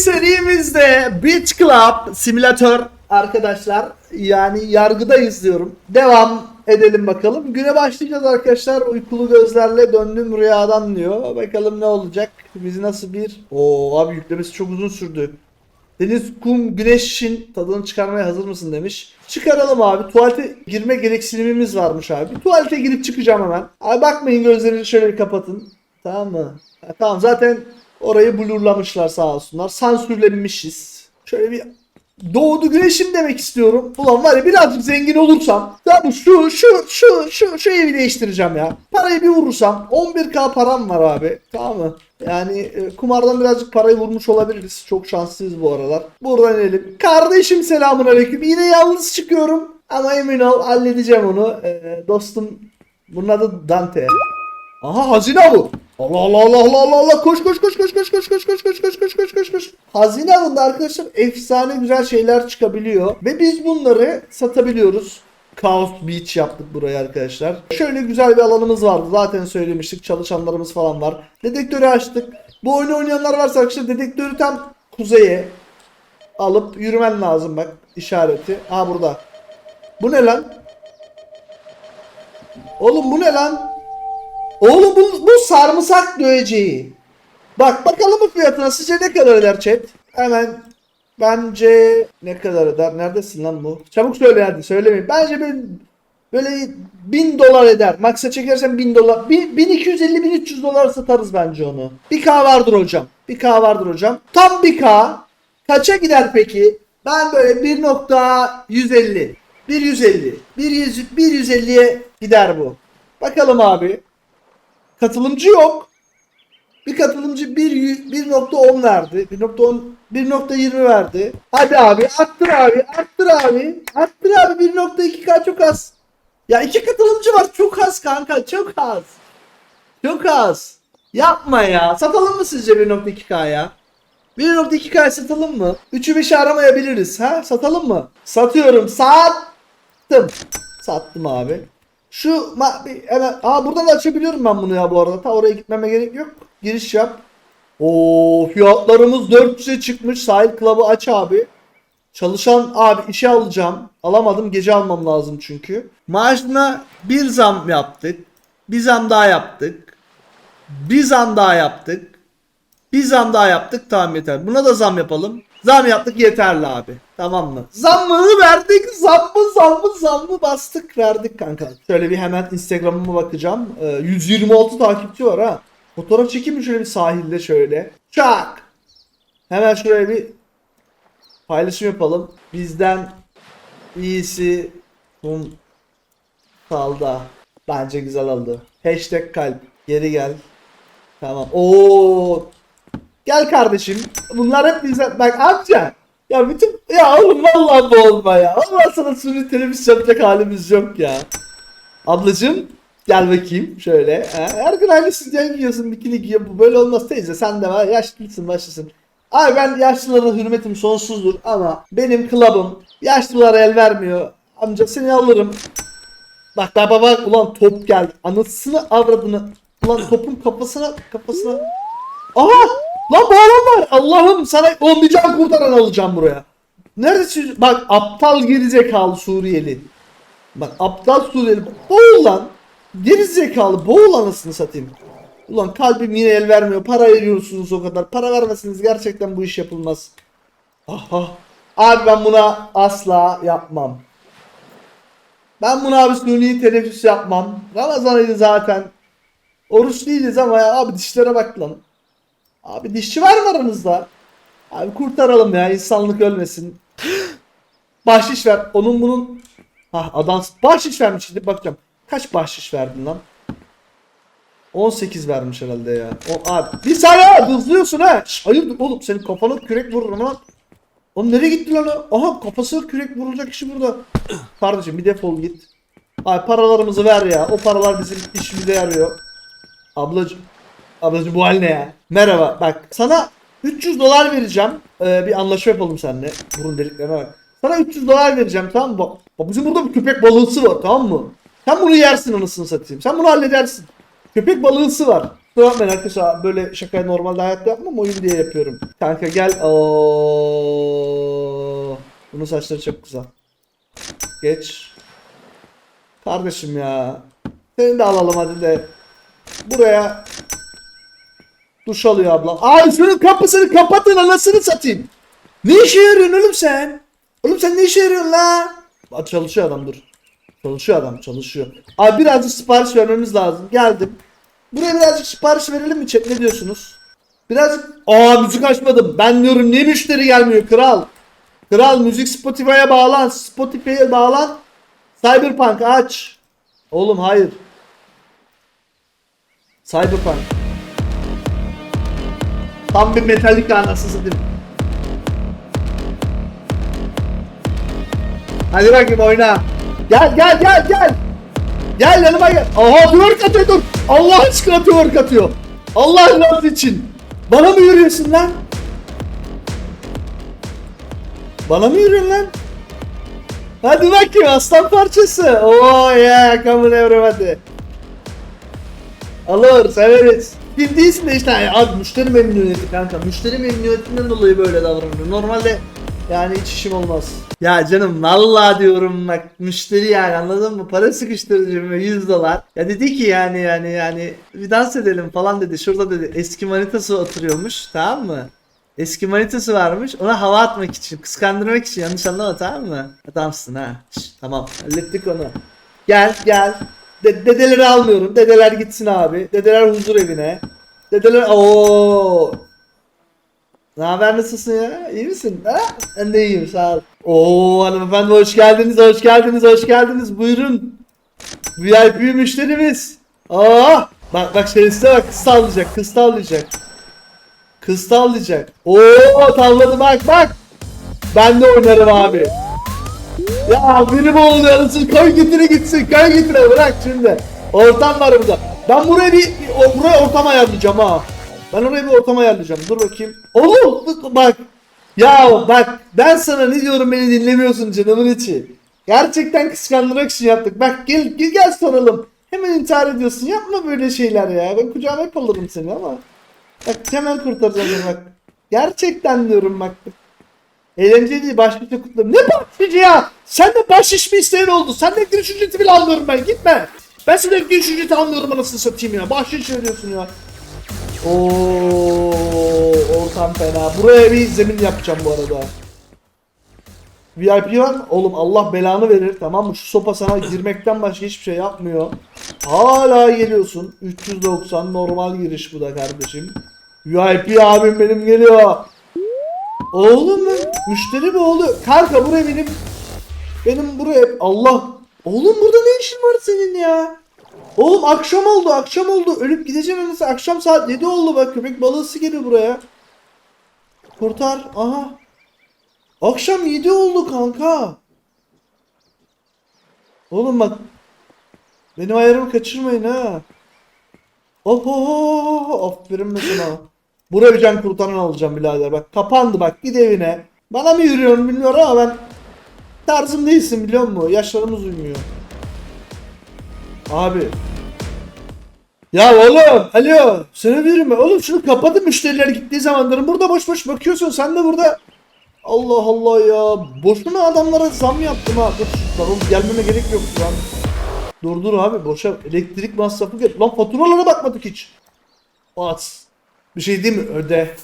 serimizde Beach Club simülatör arkadaşlar. Yani yargıdayız diyorum. Devam edelim bakalım. Güne başlayacağız arkadaşlar. Uykulu gözlerle döndüm rüyadan diyor. Bakalım ne olacak. Bizi nasıl bir... Oo abi yüklemesi çok uzun sürdü. Deniz, kum, güneşin tadını çıkarmaya hazır mısın demiş. Çıkaralım abi. Tuvalete girme gereksinimimiz varmış abi. Tuvalete girip çıkacağım hemen. Abi bakmayın gözlerinizi şöyle bir kapatın. Tamam mı? Ha, tamam zaten orayı blurlamışlar sağ olsunlar. Sansürlenmişiz. Şöyle bir doğdu güneşim demek istiyorum. Ulan var ya birazcık zengin olursam. Tamam şu şu şu şu şu evi değiştireceğim ya. Parayı bir vurursam 11k param var abi. Tamam mı? Yani e, kumardan birazcık parayı vurmuş olabiliriz. Çok şanslıyız bu aralar. Buradan inelim. Kardeşim selamun aleyküm. Yine yalnız çıkıyorum. Ama emin ol halledeceğim onu. Ee, dostum bunun adı Dante. Aha hazine bu. Allah Allah Allah Allah Allah Allah koş koş koş koş koş koş koş koş koş koş koş koş koş koş. Hazine avında arkadaşlar efsane güzel şeyler çıkabiliyor ve biz bunları satabiliyoruz. Chaos Beach yaptık buraya arkadaşlar. Şöyle güzel bir alanımız vardı. Zaten söylemiştik. Çalışanlarımız falan var. Dedektörü açtık. Bu oyunu oynayanlar varsa arkadaşlar dedektörü tam kuzeye alıp yürümen lazım bak işareti. Ha burada. Bu ne lan? Oğlum bu ne lan? Oğlum bu, bu sarımsak döveceği. Bak bakalım bu fiyatına sizce ne kadar eder chat? Hemen bence ne kadar eder? Neredesin lan bu? Çabuk söyle hadi söylemeyin. Bence böyle, böyle 1000 dolar eder. Max'a çekersen 1000 dolar. 1250-1300 dolar satarız bence onu. 1K vardır hocam. 1K vardır hocam. Tam 1K. Kaça gider peki? Ben böyle 1.150. 1.150. 1.100 1.150'ye gider bu. Bakalım abi. Katılımcı yok. Bir katılımcı 1 1.10 verdi. 1.10 1.20 verdi. Hadi abi arttır abi arttır abi. Arttır abi 1.2k çok az. Ya iki katılımcı var çok az kanka çok az. Çok az. Yapma ya. Satalım mı sizce 1.2k ya? 1.2k satalım mı? 3'ü 5'i aramayabiliriz ha? Satalım mı? Satıyorum. Sattım. Sattım abi. Şu ma- hemen aa buradan da açabiliyorum ben bunu ya bu arada. Ta oraya gitmeme gerek yok. Giriş yap. Oo fiyatlarımız 400'e çıkmış. Sahil Club'ı aç abi. Çalışan abi işe alacağım. Alamadım. Gece almam lazım çünkü. Maaşına bir zam yaptık. Bir zam daha yaptık. Bir zam daha yaptık. Bir zam daha yaptık. Tamam yeter. Buna da zam yapalım. Zam yaptık yeterli abi. Tamam mı? Zammını verdik. Zammı zammı zammı bastık verdik kanka. Şöyle bir hemen Instagram'ıma bakacağım. Ee, 126 takipçi var ha. Fotoğraf çekeyim mi şöyle bir sahilde şöyle. Çak. Hemen şuraya bir paylaşım yapalım. Bizden iyisi Kum Salda. Bence güzel oldu. Hashtag kalp. Geri gel. Tamam. Oo. Gel kardeşim. Bunlar hep bize bak amca. Ya bütün ya oğlum vallahi bu olma ya. Allah sana sürü televizyon yapacak halimiz yok ya. Ablacım gel bakayım şöyle. Ha, her gün aynı sütyen giyiyorsun bikini giyiyor. Bu böyle olmaz teyze sen de var yaşlısın başlısın. Abi ben yaşlılara hürmetim sonsuzdur ama benim klubum yaşlılara el vermiyor. Amca seni alırım. Bak bak bak ulan top geldi. Anasını avradını. Ulan topun kafasına kafasına. Aha! Lan bu adam var. Allah'ım sana olmayacağım kurtaran alacağım buraya. Neredesin? Bak aptal gerizekalı Suriyeli. Bak aptal Suriyeli. Boğul lan. Gerizekalı boğul anasını satayım. Ulan kalbim yine el vermiyor. Para veriyorsunuz o kadar. Para vermeseniz gerçekten bu iş yapılmaz. Aha. Abi ben buna asla yapmam. Ben buna abi suni teneffüs yapmam. Ramazan ayı zaten. Oruç değiliz ama ya abi dişlere bak lan. Abi dişçi var mı aranızda? Abi kurtaralım ya insanlık ölmesin. bahşiş ver. Onun bunun Ha adam bahşiş vermiş şimdi bakacağım. Kaç bahşiş verdin lan? 18 vermiş herhalde ya. O, abi bir saniye hızlıyorsun ha. Şş, hayırdır oğlum senin kafana kürek vururum lan. Oğlum nereye gitti lan o? Aha kafası kürek vurulacak kişi burada. Kardeşim bir defol git. Ay paralarımızı ver ya. O paralar bizim işimize yarıyor. Ablacım. Ablacım bu hal ne ya? Merhaba bak sana 300 dolar vereceğim. Ee, bir anlaşma yapalım seninle. Burun deliklerine bak. Sana 300 dolar vereceğim tamam mı? Bak, bizim burada bir köpek balığısı var tamam mı? Sen bunu yersin anasını satayım. Sen bunu halledersin. Köpek balığısı var. Kusura bakmayın arkadaşlar böyle şakayı normalde hayatta yapmam oyun diye yapıyorum. Kanka gel. Oo. Bunun saçları çok güzel. Geç. Kardeşim ya. Seni de alalım hadi de. Buraya duş alıyor abla. Ay şunun kapısını kapatın anasını satayım. Ne işe yarıyorsun oğlum sen? Oğlum sen ne işe yarıyorsun la? Aa, Çalışıyor adam dur. Çalışıyor adam çalışıyor. Abi birazcık sipariş vermemiz lazım. Geldim. Buraya birazcık sipariş verelim mi chat ne diyorsunuz? Birazcık... Aa müzik açmadım. Ben diyorum niye müşteri gelmiyor kral? Kral müzik Spotify'a bağlan. Spotify'a bağlan. Cyberpunk aç. Oğlum hayır. Cyberpunk. Tam bir metalik anasını satayım. Hadi bakayım oyna. Gel gel gel gel. Gel yanıma gel. Aha twerk atıyor dur. Allah aşkına twerk atıyor. Allah razı için. Bana mı yürüyorsun lan? Bana mı yürüyorsun lan? Hadi bakayım aslan parçası. Oh yeah come on everybody. Alır severiz. Değilsin de işte yani abi müşteri memnuniyeti kanka. Müşteri memnuniyetinden dolayı böyle davranıyor. Normalde yani hiç işim olmaz. Ya canım vallahi diyorum bak müşteri yani anladın mı? Para sıkıştırıcı 100 dolar. Ya dedi ki yani yani yani bir dans edelim falan dedi. Şurada dedi eski manitası oturuyormuş tamam mı? Eski manitası varmış. Ona hava atmak için, kıskandırmak için yanlış anlama tamam mı? Adamsın ha. Şş, tamam hallettik onu. Gel gel. De- dedeleri almıyorum. Dedeler gitsin abi. Dedeler huzur evine. Dedeler ooo. Ne haber nasılsın ya? İyi misin? Ha? Ben de iyiyim sağ ol. Oo hanımefendi hoş geldiniz, hoş geldiniz, hoş geldiniz. Buyurun. VIP müşterimiz. Aa! Bak bak şerefsize bak kız tavlayacak, kız tavlayacak. Kız tavlayacak. Oo tavladı bak bak. Ben de oynarım abi. Ya biri boğuluyor anasını koy getire gitsin koy getire bırak şimdi. Ortam var burada. Ben buraya bir, bir- buraya ortam ayarlayacağım ha. Ben oraya bir ortam ayarlayacağım. Dur bakayım. Oğlum bak-. Ya bak ben sana ne diyorum beni dinlemiyorsun canımın içi. Gerçekten kıskandırmak için yaptık. Bak gel gel, gel soralım. Hemen intihar ediyorsun. Yapma böyle şeyler ya. Ben kucağıma hep alırım seni ama. Bak hemen kurtaracağım bak. Gerçekten diyorum bak. Eğlenceli değil başlıkta kutlarım. Ne bahşişi ya? Sen de bahşiş mi isteyen oldu? Sen de giriş ücreti bile almıyorum ben gitme. Ben senden giriş ücreti almıyorum anasını satayım ya. Bahşiş veriyorsun ya. Oo, ortam fena. Buraya bir zemin yapacağım bu arada. VIP var? Oğlum Allah belanı verir tamam mı? Şu sopa sana girmekten başka hiçbir şey yapmıyor. Hala geliyorsun. 390 normal giriş bu da kardeşim. VIP abim benim geliyor. Oğlum lan müşteri mi oldu? Kanka buraya benim benim buraya Allah. Oğlum burada ne işin var senin ya? Oğlum akşam oldu akşam oldu. Ölüp gideceğim mesela akşam saat 7 oldu bak köpek balığı geliyor buraya. Kurtar. Aha. Akşam 7 oldu kanka. Oğlum bak. Benim ayarımı kaçırmayın ha. Oho, aferin mesela. Buraya bir can kurtaran alacağım birader bak. Kapandı bak git evine. Bana mı yürüyorsun bilmiyorum ama ben tarzım değilsin biliyor musun? Yaşlarımız uymuyor. Abi. Ya oğlum alo sana ben oğlum şunu kapatın müşteriler gittiği zamanların burada boş boş bakıyorsun sen de burada. Allah Allah ya boşuna adamlara zam yaptım ha? Dur lan oğlum gelmeme gerek yok lan. Dur dur abi boşa elektrik masrafı gel lan faturalara bakmadık hiç. At. Bir şey değil mi? Öde.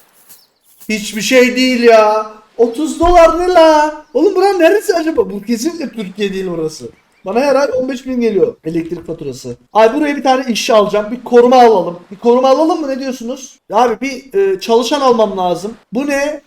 Hiçbir şey değil ya 30 dolar ne la Oğlum buranın neresi acaba bu kesinlikle Türkiye değil orası bana her ay 15 bin geliyor elektrik faturası. Ay buraya bir tane işçi alacağım. Bir koruma alalım. Bir koruma alalım mı ne diyorsunuz? Ya abi bir e, çalışan almam lazım. Bu ne?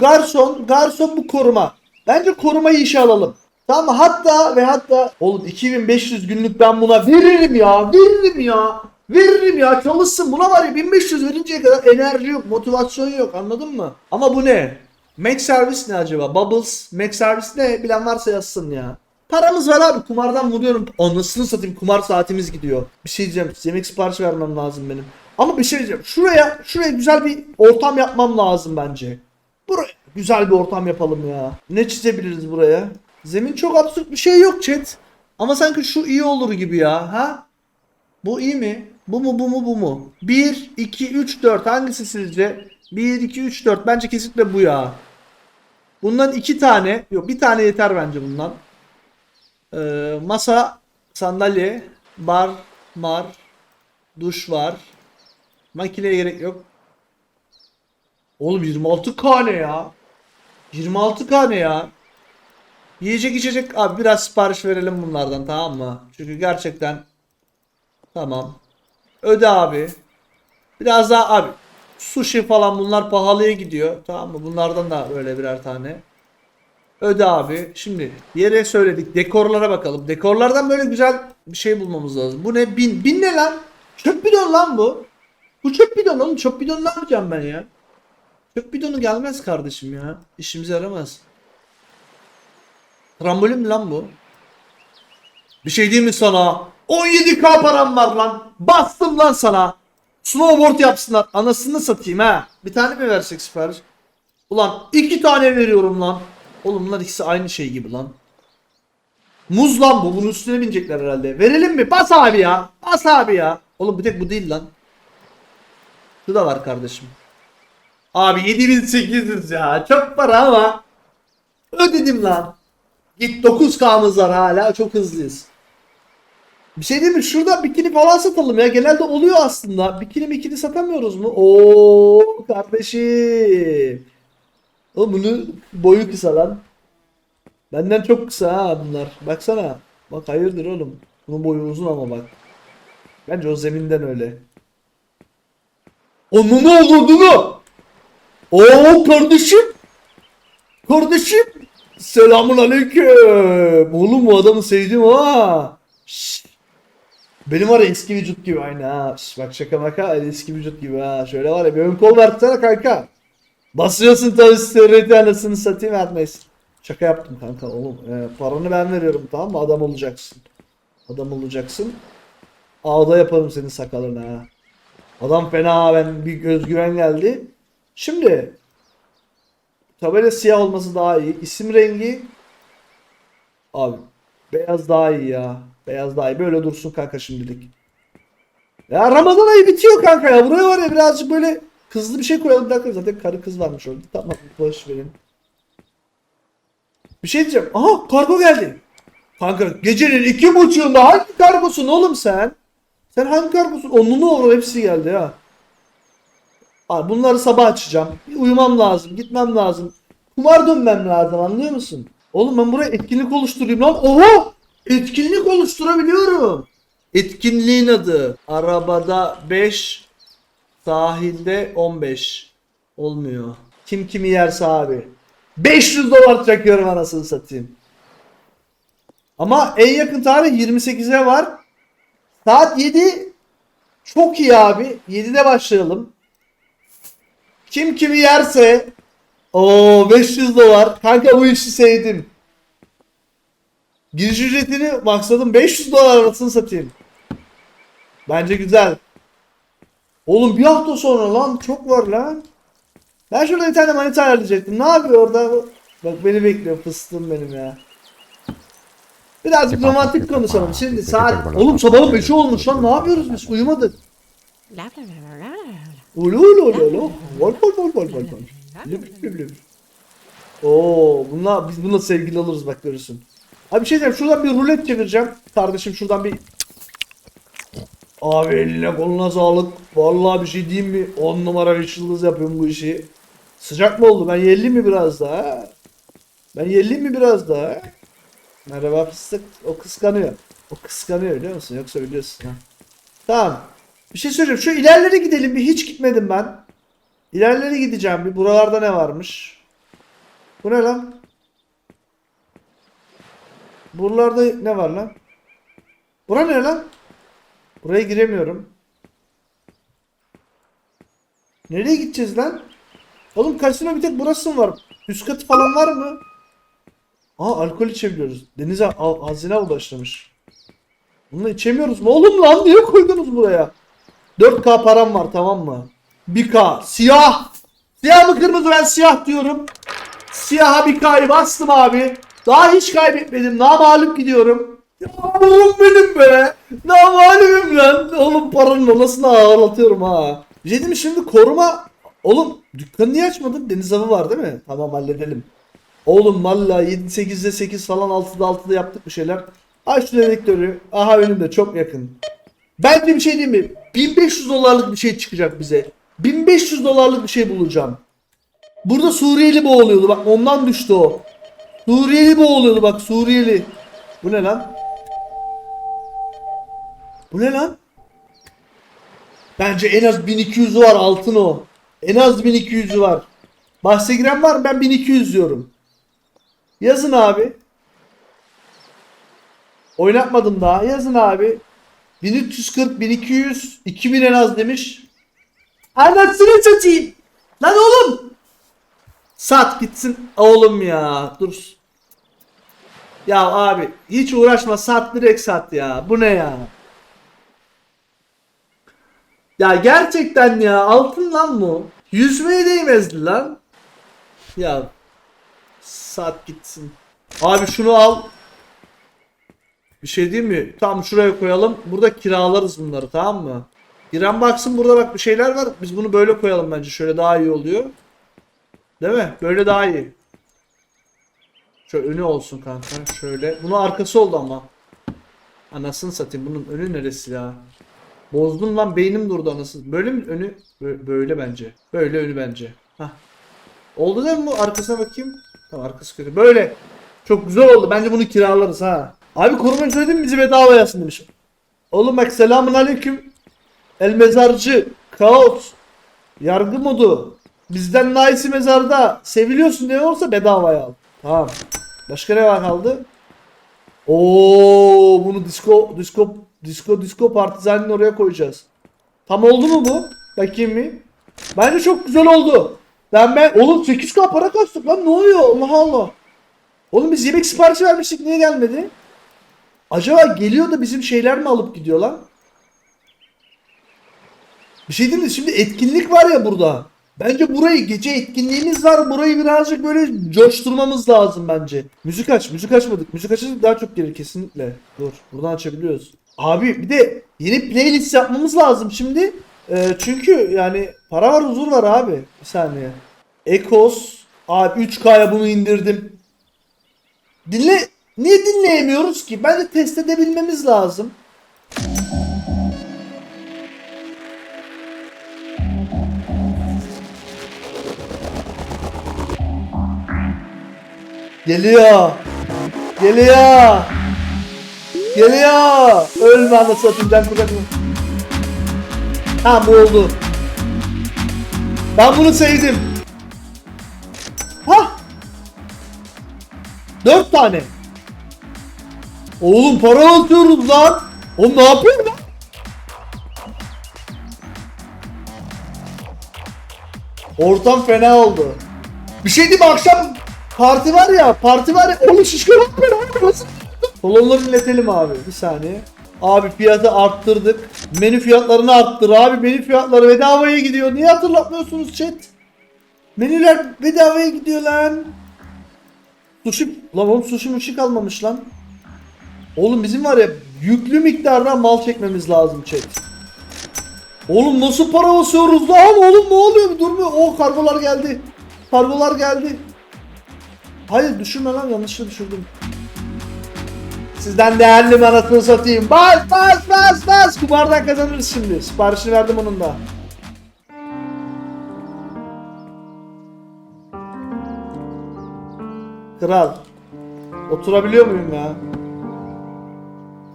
Garson. Garson bu koruma. Bence korumayı işe alalım. Tamam? Hatta ve hatta oğlum 2500 günlük ben buna veririm ya. Veririm ya. Veririm ya çalışsın. Buna var ya 1500 verinceye kadar enerji yok, motivasyon yok. Anladın mı? Ama bu ne? Mac Service ne acaba? Bubbles, Mac Service ne? Bilen varsa yazsın ya. Paramız var abi. Kumardan vuruyorum. Anasını satayım. Kumar saatimiz gidiyor. Bir şey diyeceğim. Yemek sipariş vermem lazım benim. Ama bir şey diyeceğim. Şuraya, şuraya güzel bir ortam yapmam lazım bence. Buraya güzel bir ortam yapalım ya. Ne çizebiliriz buraya? Zemin çok absürt bir şey yok chat. Ama sanki şu iyi olur gibi ya. Ha? Bu iyi mi? Bu mu bu mu bu mu? 1, 2, 3, 4 hangisi sizce? 1, 2, 3, 4 bence kesinlikle bu ya. Bundan iki tane yok bir tane yeter bence bundan. Ee, masa, sandalye, bar, mar, duş var. Makineye gerek yok. Oğlum 26 tane ya. 26 tane ya. Yiyecek içecek abi biraz sipariş verelim bunlardan tamam mı? Çünkü gerçekten tamam. Öde abi. Biraz daha abi sushi falan bunlar pahalıya gidiyor. Tamam mı? Bunlardan da böyle birer tane. Öde abi. Şimdi yere söyledik. Dekorlara bakalım. Dekorlardan böyle güzel bir şey bulmamız lazım. Bu ne? Bin. Bin ne lan? Çöp bidon lan bu. Bu çöp bidon oğlum. Çöp bidon ne yapacağım ben ya? Çöp bidonu gelmez kardeşim ya. İşimize yaramaz. Trambolin mi lan bu? Bir şey diyeyim mi sana? 17k param var lan. Bastım lan sana. Snowboard yapsınlar. Anasını satayım ha. Bir tane mi versek sipariş? Ulan iki tane veriyorum lan. Oğlum bunlar ikisi aynı şey gibi lan. Muz lan bu. Bunun üstüne binecekler herhalde. Verelim mi? Bas abi ya. Bas abi ya. Oğlum bir tek bu değil lan. Şu da var kardeşim. Abi 7800 ya. Çok para ama. Ödedim lan. Git 9K'mız var hala. Çok hızlıyız. Bir şey değil mi? Şurada bikini falan satalım ya. Genelde oluyor aslında. Bikini bikini satamıyoruz mu? Oo kardeşim. Oğlum bunu boyu kısa lan. Benden çok kısa ha bunlar. Baksana. Bak hayırdır oğlum. Bunun boyu uzun ama bak. Bence o zeminden öyle. Onun ne olduğunu. Oo kardeşim. Kardeşim. Selamun aleyküm. Oğlum bu adamı sevdim ha. Şşş. Benim var ya eski vücut gibi aynı ha. Bak şaka maka eski vücut gibi ha. Şöyle var ya bir ön kol versene kanka. Basıyorsun tabii steroidi anasını satayım etmeyiz. Şaka yaptım kanka oğlum. Ee, paranı ben veriyorum tamam mı? Adam olacaksın. Adam olacaksın. Ağda yaparım senin sakalını ha. Adam fena ben bir özgüven geldi. Şimdi tabela siyah olması daha iyi. İsim rengi abi beyaz daha iyi ya. Beyaz daha iyi. Böyle dursun kanka şimdilik. Ya Ramazan ayı bitiyor kanka ya. Buraya var ya birazcık böyle hızlı bir şey koyalım. Bir dakika zaten karı kız varmış orada. Tamam boş verin. Bir şey diyeceğim. Aha kargo geldi. Kanka gecenin iki buçuğunda hangi kargosun oğlum sen? Sen hangi kargosun? Onunu olur hepsi geldi ya. Abi bunları sabah açacağım. Bir uyumam lazım. Gitmem lazım. Kumar dönmem lazım anlıyor musun? Oğlum ben buraya etkinlik oluşturayım lan. Oha! Etkinlik oluşturabiliyorum. Etkinliğin adı. Arabada 5, sahilde 15. Olmuyor. Kim kimi yerse abi. 500 dolar çakıyorum anasını satayım. Ama en yakın tarih 28'e var. Saat 7 çok iyi abi. 7'de başlayalım. Kim kimi yerse o 500 dolar. Kanka bu işi sevdim. Giriş ücretini maksadım 500 dolar arasını satayım. Bence güzel. Oğlum bir hafta sonra lan çok var lan. Ben şurada bir tane manita ayarlayacaktım. Ne yapıyor orada? Bak beni bekliyor fıstığım benim ya. Birazcık romantik konuşalım. Şimdi saat... Oğlum sabahın 5'i olmuş lan. Ne yapıyoruz biz? Uyumadık. Ulu ulu ulu ulu. Vol vol vol vol vol. Lüp lüp lüp. Oo, bununla biz bununla sevgili oluruz bak görürsün. Abi bir şey diyeceğim. Şuradan bir rulet çevireceğim. Kardeşim şuradan bir Abi eline koluna sağlık. Vallahi bir şey diyeyim mi? 10 numara bir yıldız yapıyorum bu işi. Sıcak mı oldu? Ben yerli mi biraz daha? Ben yerli mi biraz daha? Merhaba fıstık. O kıskanıyor. O kıskanıyor biliyor musun? Yoksa biliyorsun ha. Tamam. Bir şey söyleyeceğim. Şu ilerlere gidelim bir. Hiç gitmedim ben. İlerlere gideceğim bir. Buralarda ne varmış? Bu ne lan? Buralarda ne var lan? Bura ne lan? Buraya giremiyorum. Nereye gideceğiz lan? Oğlum kasino bir tek burası mı var? Üst katı falan var mı? Aa alkol içebiliyoruz. Denize hazine al başlamış. Bunu içemiyoruz mu? Oğlum lan niye koydunuz buraya? 4K param var tamam mı? 1K. Siyah. Siyah mı kırmızı ben siyah diyorum. Siyaha 1K'yı bastım abi. Daha hiç kaybetmedim. Daha mağlup gidiyorum. Ya oğlum benim be. Ne halimim lan. Oğlum paranın olasını ağlatıyorum ha. Şey mi şimdi koruma. Oğlum dükkanı niye açmadın? Deniz avı var değil mi? Tamam halledelim. Oğlum valla 7-8'de 8 falan 6'da 6'da yaptık bir şeyler. Aç şu dedektörü. Aha önümde çok yakın. Ben de bir şey diyeyim mi? 1500 dolarlık bir şey çıkacak bize. 1500 dolarlık bir şey bulacağım. Burada Suriyeli boğuluyordu bak ondan düştü o. Suriyeli boğuluyordu bak Suriyeli. Bu ne lan? Bu ne lan? Bence en az 1200'ü var altın o. En az 1200'ü var. Bahse giren var? Ben 1200 diyorum. Yazın abi. Oynatmadım daha. Yazın abi. 1340, 1200, 2000 en az demiş. Anasını satayım. Lan oğlum. Sat gitsin oğlum ya. Dur. Ya abi hiç uğraşma sat direkt sat ya. Bu ne ya? Ya gerçekten ya altın lan bu. Yüzmeye değmezdi lan. Ya sat gitsin. Abi şunu al. Bir şey diyeyim mi? Tam şuraya koyalım. Burada kiralarız bunları tamam mı? İrem baksın burada bak bir şeyler var. Biz bunu böyle koyalım bence. Şöyle daha iyi oluyor. Değil mi? Böyle daha iyi. Şöyle önü olsun kanka. Şöyle. Bunun arkası oldu ama. Anasını satayım. Bunun önü neresi ya? Bozdum lan beynim durdu anasını. Böyle mi önü? Bö- Böyle bence. Böyle önü bence. Hah. Oldu değil mi bu? Arkasına bakayım. Tamam arkası kötü. Böyle. Çok güzel oldu. Bence bunu kiralarız ha. Abi korumayı söyledim bizi bedava yazsın demiş. Oğlum bak selamun aleyküm. El mezarcı. Kaos. Yargı modu. Bizden Nice'i mezarda. Seviliyorsun diye olsa bedavaya al. Tamam. Başka ne var kaldı? Oo, bunu disco disco disco disco partizanın oraya koyacağız. Tam oldu mu bu? Bakayım bir. Bence çok güzel oldu. Ben ben oğlum 8k para kastık lan ne oluyor? Allah Allah. Oğlum biz yemek siparişi vermiştik niye gelmedi? Acaba geliyor da bizim şeyler mi alıp gidiyor lan? Bir şey diyeyim mi? Şimdi etkinlik var ya burada. Bence burayı gece etkinliğimiz var. Burayı birazcık böyle coşturmamız lazım bence. Müzik aç. Müzik açmadık. Müzik açarsak daha çok gelir kesinlikle. Dur. Buradan açabiliyoruz. Abi bir de yeni playlist yapmamız lazım şimdi. Ee, çünkü yani para var huzur var abi. Bir saniye. Ekos. Abi 3K'ya bunu indirdim. Dinle niye dinleyemiyoruz ki? Bence test edebilmemiz lazım. Geliyor. Geliyor. Geliyor. Ölme anasını satayım. Can kurban. Ha bu oldu. Ben bunu sevdim. Ha. Dört tane. Oğlum para atıyoruz lan. Oğlum ne yapıyorsun lan? Ortam fena oldu. Bir şey diyeyim akşam parti var ya parti var ya oğlum şişko lan ben abi nasıl? Kolonları iletelim abi bir saniye. Abi fiyatı arttırdık. Menü fiyatlarını arttır abi. Menü fiyatları bedavaya gidiyor. Niye hatırlatmıyorsunuz chat? Menüler bedavaya gidiyor lan. Sushi... Lan oğlum sushi muşi kalmamış lan. Oğlum bizim var ya yüklü miktarda mal çekmemiz lazım chat. Oğlum nasıl para basıyoruz lan oğlum ne oluyor durmuyor. Oh kargolar geldi. Kargolar geldi. Hayır düşürme lan yanlışlıkla düşürdüm. Sizden değerli mi anasını satayım. Bas bas bas bas. Kumardan kazanırız şimdi. Siparişini verdim onun da. Kral. Oturabiliyor muyum ya?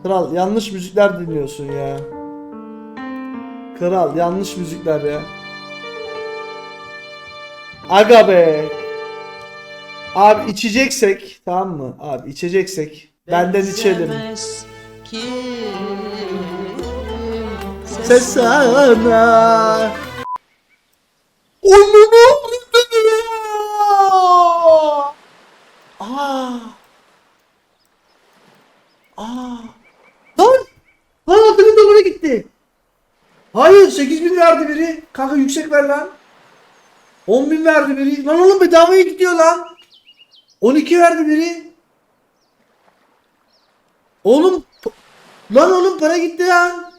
Kral yanlış müzikler dinliyorsun ya. Kral yanlış müzikler ya. Aga be. Abi içeceksek tamam mı? Abi içeceksek benden içelim. Ses sana. Onu ne Aa. Aa. Lan. Lan 6000 dolara gitti. Hayır 8000 verdi biri. Kanka yüksek ver lan. 10.000 verdi biri. Lan oğlum bedavaya gidiyor lan. 12 verdi biri. Oğlum lan oğlum para gitti lan.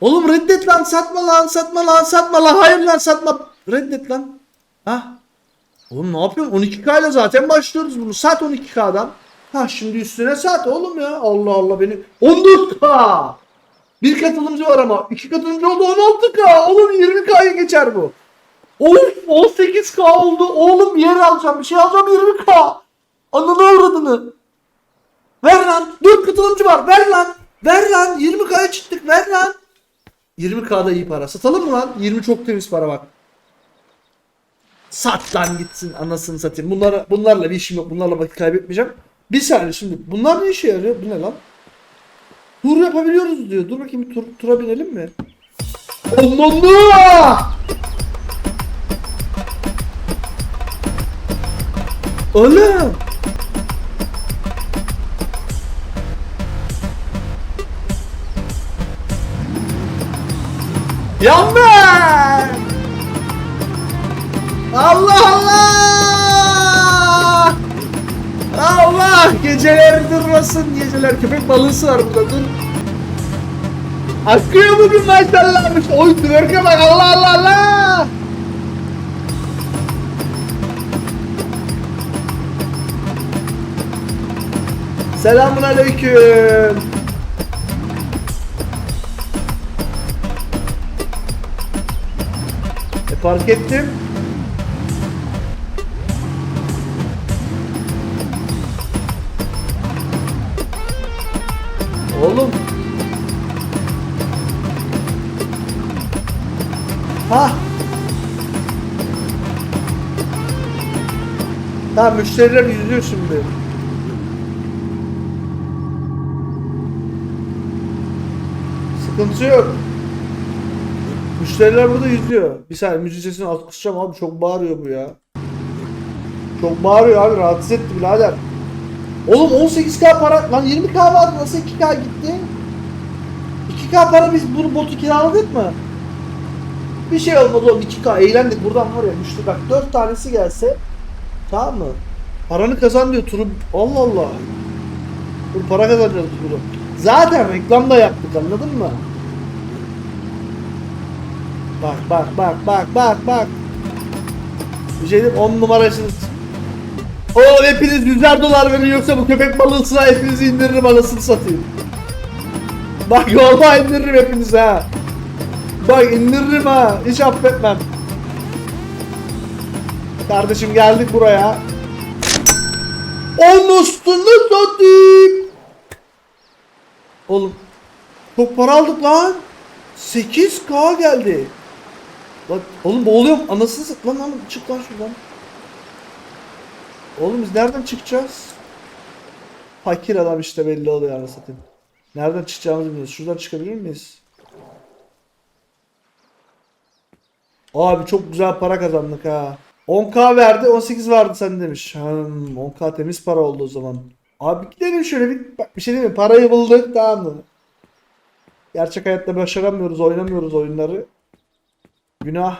Oğlum reddet lan satma lan satma lan satma lan hayır lan satma reddet lan. Ha? Oğlum ne yapıyorsun? 12K ile zaten başlıyoruz bunu. Sat 12K'dan. Ha şimdi üstüne sat oğlum ya. Allah Allah beni. 14K. Bir katılımcı var ama. iki katılımcı oldu 16K. Oğlum 20K'ya geçer bu. Of 18K oldu. Oğlum yer alacağım. Bir şey alacağım 20K. Ananı avradını. Ver lan. 4 katılımcı var. Ver lan. Ver lan. 20K'ya çıktık. Ver lan. 20K'da iyi para. Satalım mı lan? 20 çok temiz para bak. Sat lan gitsin anasını satayım. Bunlara, bunlarla bir işim yok. Bunlarla vakit kaybetmeyeceğim. Bir saniye şimdi. Bunlar ne işe yarıyor? Bu ne lan? Tur yapabiliyoruz diyor. Dur bakayım bir tur, tura binelim mi? Allah! Oğlum! Yandım! Allah Allah! Allah! Geceler durmasın geceler. Köpek balığı var burada dur. Akıyor bugün maşallahmış. Oy twerk'e bak Allah Allah Allah! Selamun aleyküm. E fark ettim. Oğlum. Ha. Tamam müşteriler yüzüyor şimdi. Sıkıntı yok. Müşteriler burada yüzüyor. Bir saniye müzik sesini az abi çok bağırıyor bu ya. Çok bağırıyor abi rahatsız etti birader. Oğlum 18k para lan 20k vardı nasıl 2k gitti? 2k para biz bunu botu kiraladık mı? Bir şey olmaz oğlum 2k eğlendik buradan var ya müşteri bak 4 tanesi gelse tamam mı? Paranı kazan diyor turu Allah Allah. Dur para kazanacağız turu. Zaten reklam da yaptık anladın mı? Bak bak bak bak bak bak. Bir şey diyeyim 10 numarasınız. Oğlum hepiniz yüzer dolar verin yoksa bu köpek balığısına hepinizi indiririm anasını satayım. Bak vallahi indiririm hepinizi ha. Bak indiririm ha. Hiç affetmem. Kardeşim geldik buraya. Onun üstünü satayım. Oğlum çok para aldık lan. 8k geldi. Bak oğlum boğuluyorum. Anasını sat lan lan çık lan şuradan. Oğlum biz nereden çıkacağız? Fakir adam işte belli oluyor anasını satayım. Nereden çıkacağımızı bilmiyoruz. Şuradan çıkabilir miyiz? Abi çok güzel para kazandık ha. 10k verdi 18 vardı sen demiş. Hmm, 10k temiz para oldu o zaman. Abi gidelim şöyle bir, bir şey diyeyim mi? Parayı bulduk tamam mı? Gerçek hayatta başaramıyoruz, oynamıyoruz oyunları. Günah.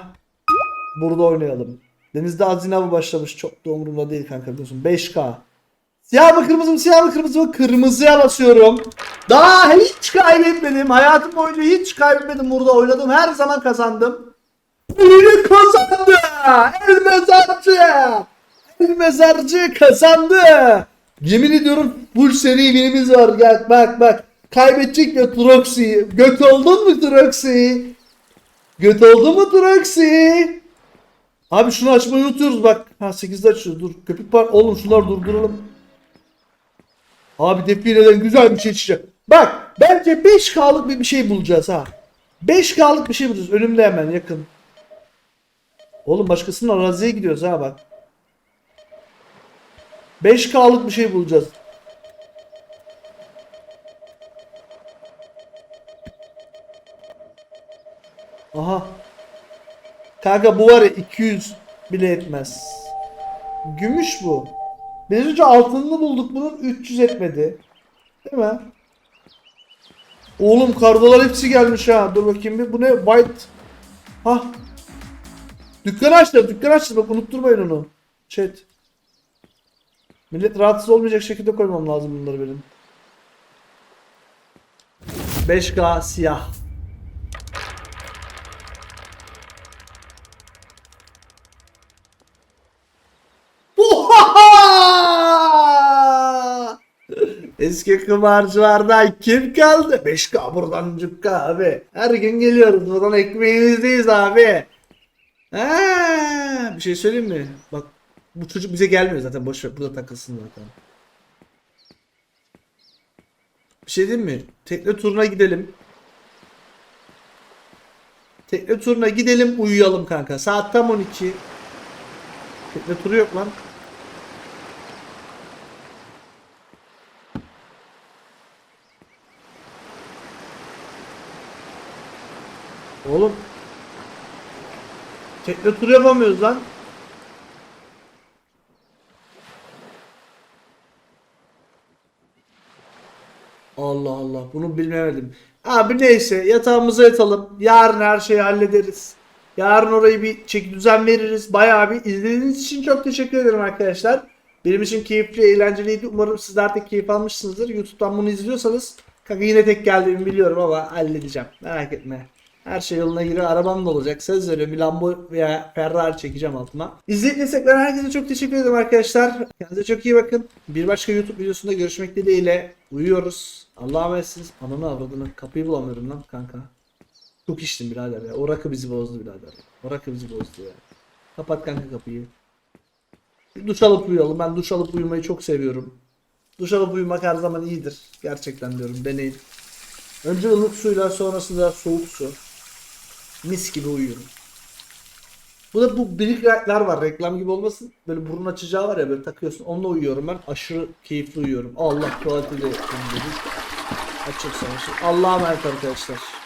Burada oynayalım. Denizde hazine avı başlamış. Çok da umurumda değil kanka biliyorsun. 5K. Siyah mı kırmızı mı siyah mı kırmızı mı? Kırmızıya basıyorum. Daha hiç kaybetmedim. Hayatım boyunca hiç kaybetmedim burada oynadım. Her zaman kazandım. Bugün kazandı. El mezarcı. El mezarcı kazandı. Yemin ediyorum full seri winimiz var. Gel bak bak. Kaybedecek ya Troxy. Göt oldun mu Troxy? Göt oldu mu Troxy? Abi şunu açmayı unutuyoruz bak. Ha 8'de açıyoruz. Dur köpük var. Oğlum şunları durduralım. Abi defileden güzel bir şey çıkacak. Bak bence 5K'lık bir bir şey bulacağız ha. 5K'lık bir şey bulacağız. Önümde hemen yakın. Oğlum başkasının araziye gidiyoruz ha bak. 5K'lık bir şey bulacağız. Aha. Kanka bu var ya 200 bile etmez. Gümüş bu. Biraz önce altınını bulduk bunun 300 etmedi. Değil mi? Oğlum kargolar hepsi gelmiş ha. Dur bakayım bir. Bu ne? White. Ha. Dükkan açtı. Dükkan açtı. Bak unutturmayın onu. Chat. Millet rahatsız olmayacak şekilde koymam lazım bunları benim. 5K siyah. Eski kumarcılardan kim kaldı? 5K buradan cukka abi. Her gün geliyoruz buradan ekmeğimizdeyiz abi. Ha, bir şey söyleyeyim mi? Bak bu çocuk bize gelmiyor zaten boş ver burada takılsın zaten. Bir şey diyeyim mi? Tekne turuna gidelim. Tekne turuna gidelim uyuyalım kanka. Saat tam 12. Tekne turu yok lan. Oğlum. Tekne turu yapamıyoruz lan. Allah Allah bunu bilmemedim. Abi neyse yatağımıza yatalım. Yarın her şeyi hallederiz. Yarın orayı bir çeki düzen veririz. Bayağı bir izlediğiniz için çok teşekkür ederim arkadaşlar. Benim için keyifli, eğlenceliydi. Umarım sizler de keyif almışsınızdır. YouTube'dan bunu izliyorsanız kanka yine tek geldiğimi biliyorum ama halledeceğim. Merak etme. Her şey yoluna giriyor. Arabam da olacak. Söz veriyorum. Bir Lambo veya Ferrari çekeceğim altıma. İzleyip destekleyen herkese çok teşekkür ederim arkadaşlar. Kendinize çok iyi bakın. Bir başka YouTube videosunda görüşmek dileğiyle. Uyuyoruz. Allah'a emanetsiniz. Ananı avradını. Kapıyı bulamıyorum lan kanka. Çok içtim birader ya. O rakı bizi bozdu birader. O rakı bizi bozdu ya. Kapat kanka kapıyı. Bir duş alıp uyuyalım. Ben duş alıp uyumayı çok seviyorum. Duş alıp uyumak her zaman iyidir. Gerçekten diyorum. Deneyin. Önce ılık suyla sonrasında soğuk su. Mis gibi uyuyorum. Bu da bu birikler var reklam gibi olmasın. Böyle burun açacağı var ya böyle takıyorsun. Onunla uyuyorum ben. Aşırı keyifli uyuyorum. Allah temizledik. Açık savaşı. Allah'a emanet arkadaşlar.